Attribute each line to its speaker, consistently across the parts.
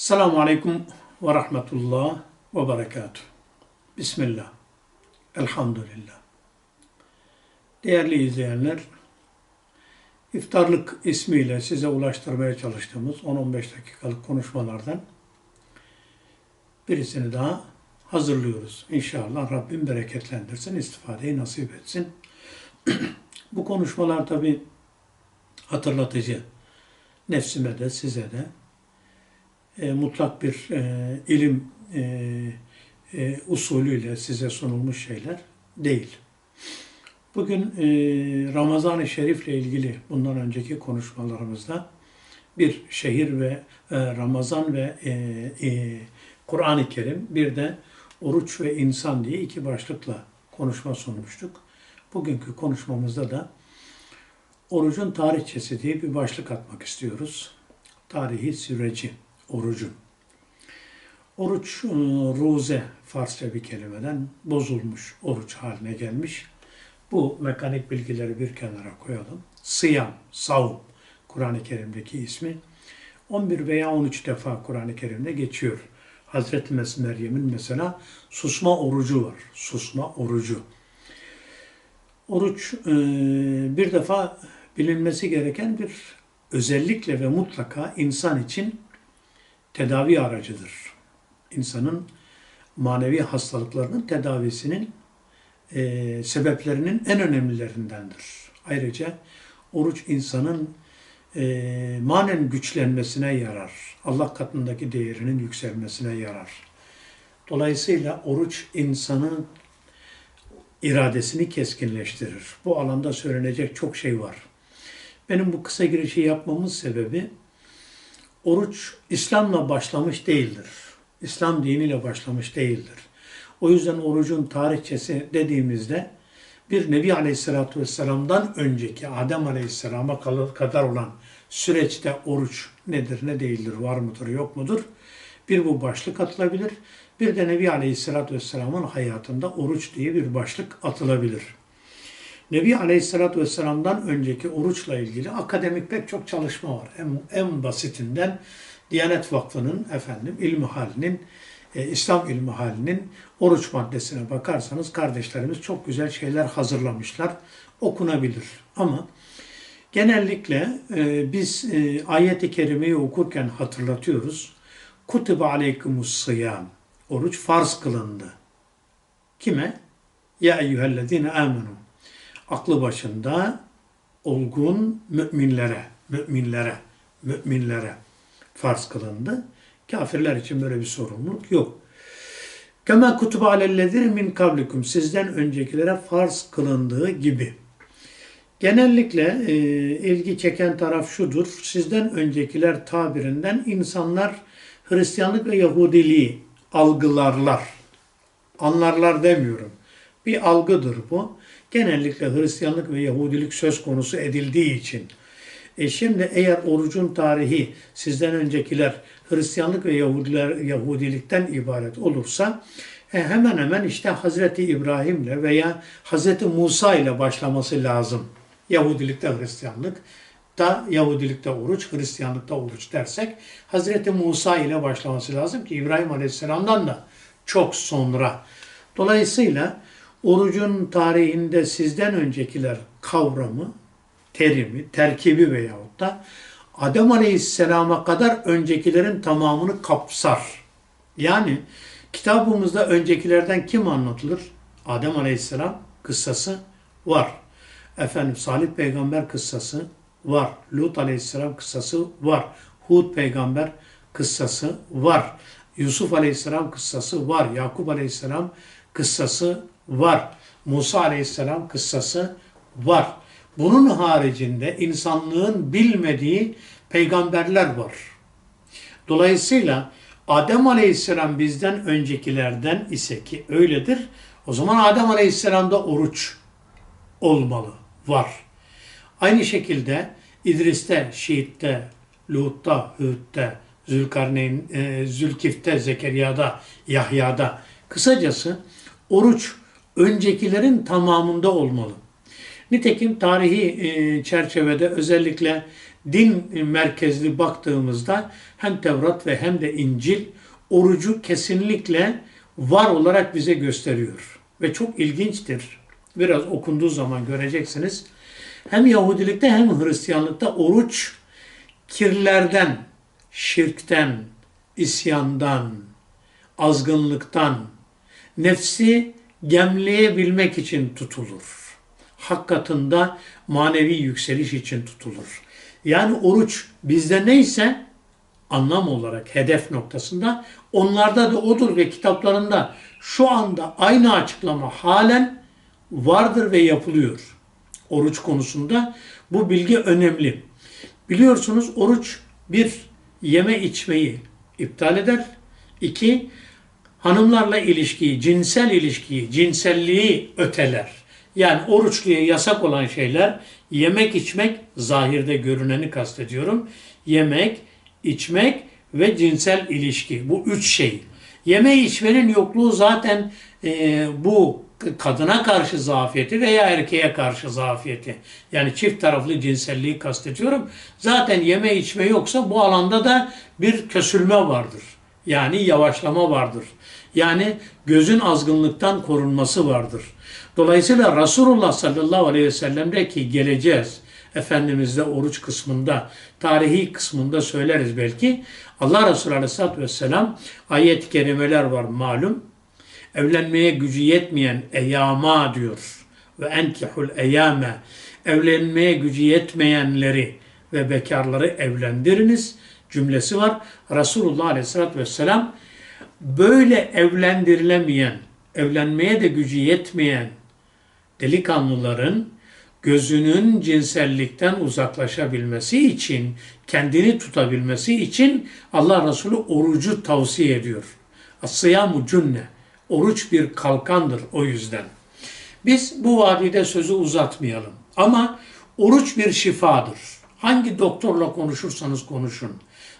Speaker 1: Selamun Aleyküm ve Rahmetullah ve Berekatuhu. Bismillah. Elhamdülillah. Değerli izleyenler, iftarlık ismiyle size ulaştırmaya çalıştığımız 10-15 dakikalık konuşmalardan birisini daha hazırlıyoruz. İnşallah Rabbim bereketlendirsin, istifadeyi nasip etsin. Bu konuşmalar tabi hatırlatıcı. Nefsime de size de e, mutlak bir e, ilim e, e, usulüyle size sunulmuş şeyler değil. Bugün e, Ramazan-ı Şerif'le ilgili bundan önceki konuşmalarımızda bir şehir ve e, Ramazan ve e, e, Kur'an-ı Kerim bir de oruç ve insan diye iki başlıkla konuşma sunmuştuk. Bugünkü konuşmamızda da orucun tarihçesi diye bir başlık atmak istiyoruz. Tarihi süreci orucun. Oruç, e, ruze Farsça bir kelimeden bozulmuş oruç haline gelmiş. Bu mekanik bilgileri bir kenara koyalım. Sıyam, savun Kur'an-ı Kerim'deki ismi. 11 veya 13 defa Kur'an-ı Kerim'de geçiyor. Hazreti Meryem'in mesela susma orucu var. Susma orucu. Oruç e, bir defa bilinmesi gereken bir özellikle ve mutlaka insan için tedavi aracıdır. İnsanın manevi hastalıklarının tedavisinin e, sebeplerinin en önemlilerindendir. Ayrıca oruç insanın e, manen güçlenmesine yarar. Allah katındaki değerinin yükselmesine yarar. Dolayısıyla oruç insanın iradesini keskinleştirir. Bu alanda söylenecek çok şey var. Benim bu kısa girişi yapmamın sebebi oruç İslam'la başlamış değildir. İslam diniyle başlamış değildir. O yüzden orucun tarihçesi dediğimizde bir Nebi Aleyhisselatü Vesselam'dan önceki Adem Aleyhisselam'a kadar olan süreçte oruç nedir, ne değildir, var mıdır, yok mudur? Bir bu başlık atılabilir. Bir de Nebi Aleyhisselatü Vesselam'ın hayatında oruç diye bir başlık atılabilir. Nebi Aleyhisselatü Vesselam'dan önceki oruçla ilgili akademik pek çok çalışma var. En, en basitinden Diyanet Vakfı'nın efendim ilmi halinin, e, İslam ilmi halinin oruç maddesine bakarsanız kardeşlerimiz çok güzel şeyler hazırlamışlar. Okunabilir. Ama genellikle e, biz e, ayet-i kerimeyi okurken hatırlatıyoruz. Kutibe aleykumus sıyam. Oruç farz kılındı. Kime? Ya eyyühellezine amenu aklı başında olgun müminlere, müminlere, müminlere farz kılındı. Kafirler için böyle bir sorumluluk yok. Kema kutuba alellezir min kablikum sizden öncekilere farz kılındığı gibi. Genellikle e, ilgi çeken taraf şudur. Sizden öncekiler tabirinden insanlar Hristiyanlık ve Yahudiliği algılarlar. Anlarlar demiyorum. Bir algıdır bu genellikle Hristiyanlık ve Yahudilik söz konusu edildiği için. E şimdi eğer orucun tarihi sizden öncekiler Hristiyanlık ve Yahudiler, Yahudilikten ibaret olursa e hemen hemen işte Hazreti İbrahim'le veya Hazreti Musa ile başlaması lazım. Yahudilikte Hristiyanlık da Yahudilikte oruç, Hristiyanlıkta oruç dersek Hazreti Musa ile başlaması lazım ki İbrahim Aleyhisselam'dan da çok sonra. Dolayısıyla orucun tarihinde sizden öncekiler kavramı, terimi, terkibi veyahut da Adem Aleyhisselam'a kadar öncekilerin tamamını kapsar. Yani kitabımızda öncekilerden kim anlatılır? Adem Aleyhisselam kıssası var. Efendim Salih Peygamber kıssası var. Lut Aleyhisselam kıssası var. Hud Peygamber kıssası var. Yusuf Aleyhisselam kıssası var. Yakup Aleyhisselam kıssası var. Musa Aleyhisselam kıssası var. Bunun haricinde insanlığın bilmediği peygamberler var. Dolayısıyla Adem Aleyhisselam bizden öncekilerden ise ki öyledir. O zaman Adem Aleyhisselam'da oruç olmalı, var. Aynı şekilde İdris'te, Şiit'te, Lut'ta, Hüd'de, Zülkarneyn, e, Zülkif'te, Zekeriya'da, Yahya'da. Kısacası oruç öncekilerin tamamında olmalı. Nitekim tarihi e, çerçevede özellikle din merkezli baktığımızda hem Tevrat ve hem de İncil orucu kesinlikle var olarak bize gösteriyor. Ve çok ilginçtir. Biraz okunduğu zaman göreceksiniz. Hem Yahudilikte hem Hristiyanlıkta oruç kirlerden, şirkten, isyandan, azgınlıktan, nefsi gemleyebilmek için tutulur. Hak katında manevi yükseliş için tutulur. Yani oruç bizde neyse anlam olarak hedef noktasında onlarda da odur ve kitaplarında şu anda aynı açıklama halen vardır ve yapılıyor. Oruç konusunda bu bilgi önemli. Biliyorsunuz oruç bir yeme içmeyi iptal eder. İki hanımlarla ilişkiyi, cinsel ilişkiyi, cinselliği öteler. Yani oruçluya yasak olan şeyler yemek, içmek, zahirde görüneni kastediyorum. Yemek, içmek ve cinsel ilişki. Bu üç şey. Yeme içmenin yokluğu zaten e, bu kadına karşı zafiyeti veya erkeğe karşı zafiyeti. Yani çift taraflı cinselliği kastediyorum. Zaten yeme içme yoksa bu alanda da bir kösülme vardır. Yani yavaşlama vardır. Yani gözün azgınlıktan korunması vardır. Dolayısıyla Resulullah sallallahu aleyhi ve sellem'deki geleceğiz. Efendimiz'de oruç kısmında, tarihi kısmında söyleriz belki. Allah Resulü aleyhissalatü vesselam ayet-i kerimeler var malum. Evlenmeye gücü yetmeyen eyama diyor. Ve enkihul eyame. Evlenmeye gücü yetmeyenleri ve bekarları evlendiriniz cümlesi var. Resulullah aleyhissalatü vesselam böyle evlendirilemeyen, evlenmeye de gücü yetmeyen delikanlıların gözünün cinsellikten uzaklaşabilmesi için, kendini tutabilmesi için Allah Resulü orucu tavsiye ediyor. As-sıyamu cünne. Oruç bir kalkandır o yüzden. Biz bu vadide sözü uzatmayalım. Ama oruç bir şifadır. Hangi doktorla konuşursanız konuşun.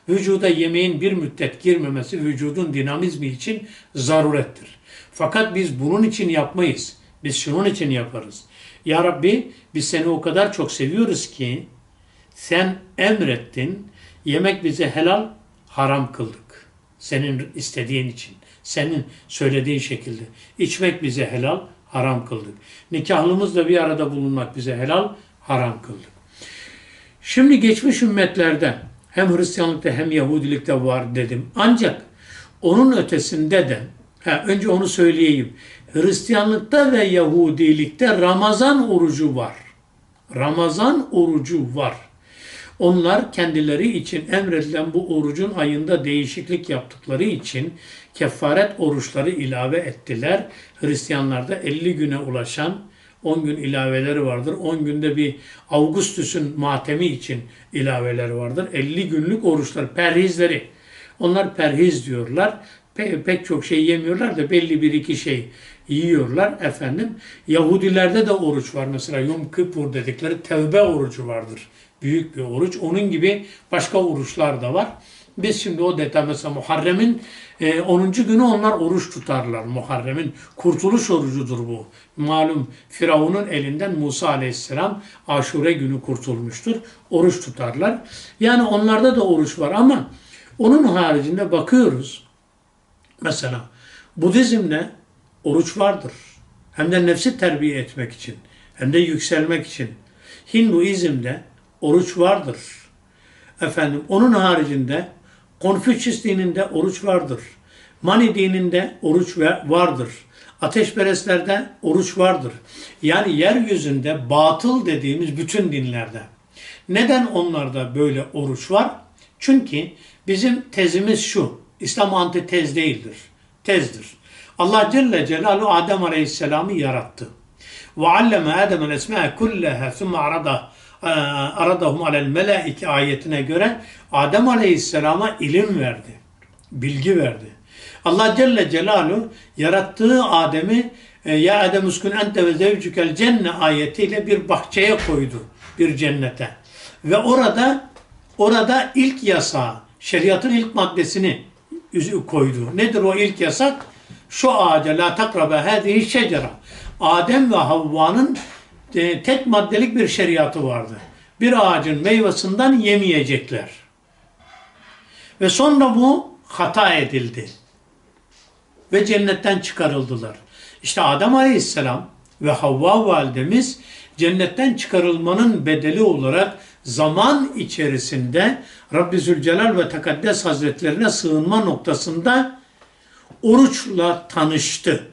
Speaker 1: Vücuda yemeğin bir müddet girmemesi vücudun dinamizmi için zarurettir. Fakat biz bunun için yapmayız. Biz şunun için yaparız. Ya Rabbi biz seni o kadar çok seviyoruz ki sen emrettin, yemek bize helal, haram kıldık. Senin istediğin için, senin söylediğin şekilde. İçmek bize helal, haram kıldık. Nikahlımızla bir arada bulunmak bize helal, haram kıldık. Şimdi geçmiş ümmetlerde hem Hristiyanlıkta hem Yahudilikte var dedim. Ancak onun ötesinde de, ha, önce onu söyleyeyim. Hristiyanlıkta ve Yahudilikte Ramazan orucu var. Ramazan orucu var. Onlar kendileri için emredilen bu orucun ayında değişiklik yaptıkları için kefaret oruçları ilave ettiler. Hristiyanlarda 50 güne ulaşan 10 gün ilaveleri vardır. 10 günde bir Augustus'un matemi için ilaveleri vardır. 50 günlük oruçlar, perhizleri. Onlar perhiz diyorlar. Pe- pek çok şey yemiyorlar da belli bir iki şey yiyorlar efendim. Yahudilerde de oruç var. Mesela Yom Kippur dedikleri tevbe orucu vardır. Büyük bir oruç. Onun gibi başka oruçlar da var. Biz şimdi o detay mesela Muharrem'in e, 10. günü onlar oruç tutarlar. Muharrem'in kurtuluş orucudur bu. Malum Firavun'un elinden Musa aleyhisselam aşure günü kurtulmuştur. Oruç tutarlar. Yani onlarda da oruç var ama onun haricinde bakıyoruz. Mesela Budizm'de oruç vardır. Hem de nefsi terbiye etmek için. Hem de yükselmek için. Hinduizm'de oruç vardır. Efendim onun haricinde Konfüçyüs dininde oruç vardır. Mani dininde oruç vardır. Ateşperestlerde oruç vardır. Yani yeryüzünde batıl dediğimiz bütün dinlerde. Neden onlarda böyle oruç var? Çünkü bizim tezimiz şu. İslam antitez değildir. Tezdir. Allah Celle Celaluhu Adem Aleyhisselam'ı yarattı. Ve alleme Adem el esma'a kullaha thumma arada aradahum alel melaike ayetine göre Adem Aleyhisselam'a ilim verdi. Bilgi verdi. Allah Celle Celaluhu yarattığı Adem'i e, ya Adem uskun ente ve zevcükel cenne ayetiyle bir bahçeye koydu. Bir cennete. Ve orada orada ilk yasağı, şeriatın ilk maddesini koydu. Nedir o ilk yasak? Şu ağaca la takrabe hadihi şecera. Adem ve Havva'nın e, tek maddelik bir şeriatı vardı. bir ağacın meyvesinden yemeyecekler. Ve sonra bu hata edildi. Ve cennetten çıkarıldılar. İşte Adem Aleyhisselam ve Havva validemiz cennetten çıkarılmanın bedeli olarak zaman içerisinde Rabbi Zülcelal ve Tekaddes Hazretlerine sığınma noktasında oruçla tanıştı.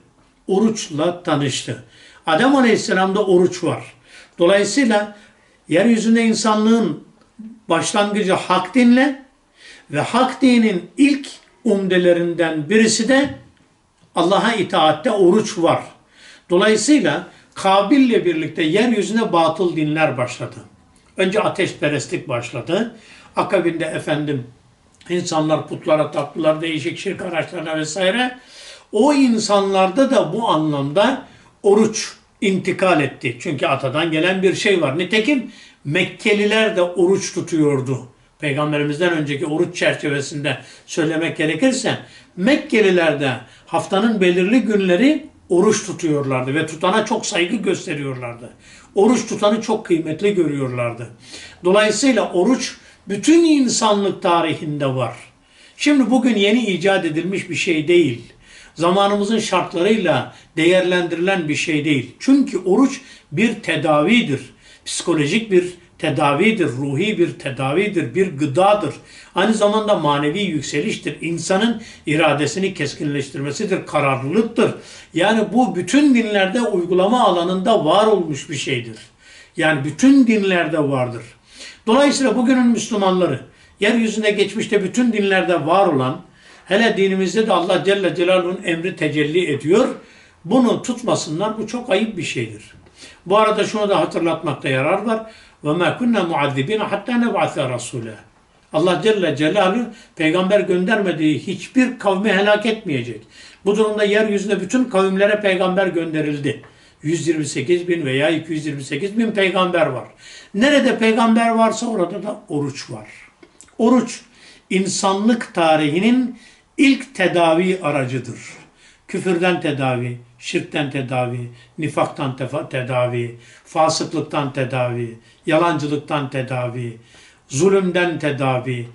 Speaker 1: Oruçla tanıştı. Adem Aleyhisselam'da oruç var. Dolayısıyla yeryüzünde insanlığın başlangıcı hak dinle ve hak dinin ilk umdelerinden birisi de Allah'a itaatte oruç var. Dolayısıyla Kabil'le birlikte yeryüzüne batıl dinler başladı. Önce ateşperestlik başladı. Akabinde efendim insanlar putlara taptılar, değişik şirk araçlarına vesaire. O insanlarda da bu anlamda oruç intikal etti. Çünkü atadan gelen bir şey var. Nitekim Mekkeliler de oruç tutuyordu. Peygamberimizden önceki oruç çerçevesinde söylemek gerekirse Mekkeliler de haftanın belirli günleri oruç tutuyorlardı ve tutana çok saygı gösteriyorlardı. Oruç tutanı çok kıymetli görüyorlardı. Dolayısıyla oruç bütün insanlık tarihinde var. Şimdi bugün yeni icat edilmiş bir şey değil. Zamanımızın şartlarıyla değerlendirilen bir şey değil. Çünkü oruç bir tedavidir. Psikolojik bir tedavidir, ruhi bir tedavidir, bir gıdadır. Aynı zamanda manevi yükseliştir. İnsanın iradesini keskinleştirmesidir, kararlılıktır. Yani bu bütün dinlerde uygulama alanında var olmuş bir şeydir. Yani bütün dinlerde vardır. Dolayısıyla bugünün Müslümanları, yeryüzünde geçmişte bütün dinlerde var olan, hele dinimizde de Allah Celle Celaluhu'nun emri tecelli ediyor. Bunu tutmasınlar, bu çok ayıp bir şeydir. Bu arada şunu da hatırlatmakta yarar var. وَمَا كُنَّا مُعَذِّبِينَ حَتَّى نَبْعَثَ رَسُولًا Allah Celle Celaluhu peygamber göndermediği hiçbir kavmi helak etmeyecek. Bu durumda yeryüzünde bütün kavimlere peygamber gönderildi. 128 bin veya 228 bin peygamber var. Nerede peygamber varsa orada da oruç var. Oruç insanlık tarihinin ilk tedavi aracıdır. Küfürden tedavi, şirkten tedavi, nifaktan tedavi, fasıklıktan tedavi, yalancılıktan tedavi, zulümden tedavi,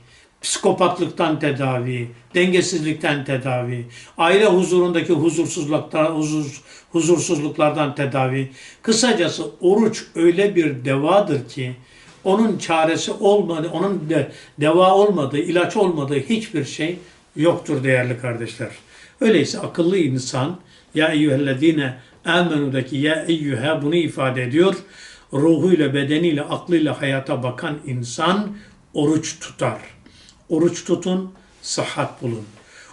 Speaker 1: psikopatlıktan tedavi, dengesizlikten tedavi, aile huzurundaki huzursuzluklar, huzur, huzursuzluklardan tedavi. Kısacası oruç öyle bir devadır ki onun çaresi olmadı, onun de, deva olmadığı, ilaç olmadığı hiçbir şey yoktur değerli kardeşler. Öyleyse akıllı insan ya eyyühellezine amenudaki ya eyyühe bunu ifade ediyor. Ruhuyla, bedeniyle, aklıyla hayata bakan insan oruç tutar. Oruç tutun, sıhhat bulun.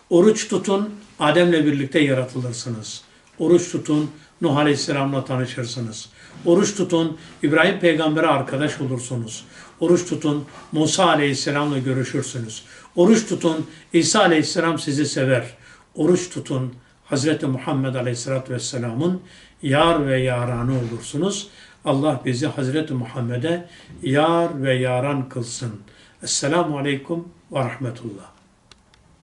Speaker 1: Oruç tutun, Adem'le birlikte yaratılırsınız. Oruç tutun, Nuh Aleyhisselam'la tanışırsınız. Oruç tutun, İbrahim Peygamber'e arkadaş olursunuz. Oruç tutun, Musa Aleyhisselam'la görüşürsünüz. Oruç tutun, İsa Aleyhisselam sizi sever. Oruç tutun, Hazreti Muhammed Aleyhisselatü Vesselam'ın yar ve yaranı olursunuz. Allah bizi Hazreti Muhammed'e yar ve yaran kılsın. Esselamu Aleyküm ve Rahmetullah.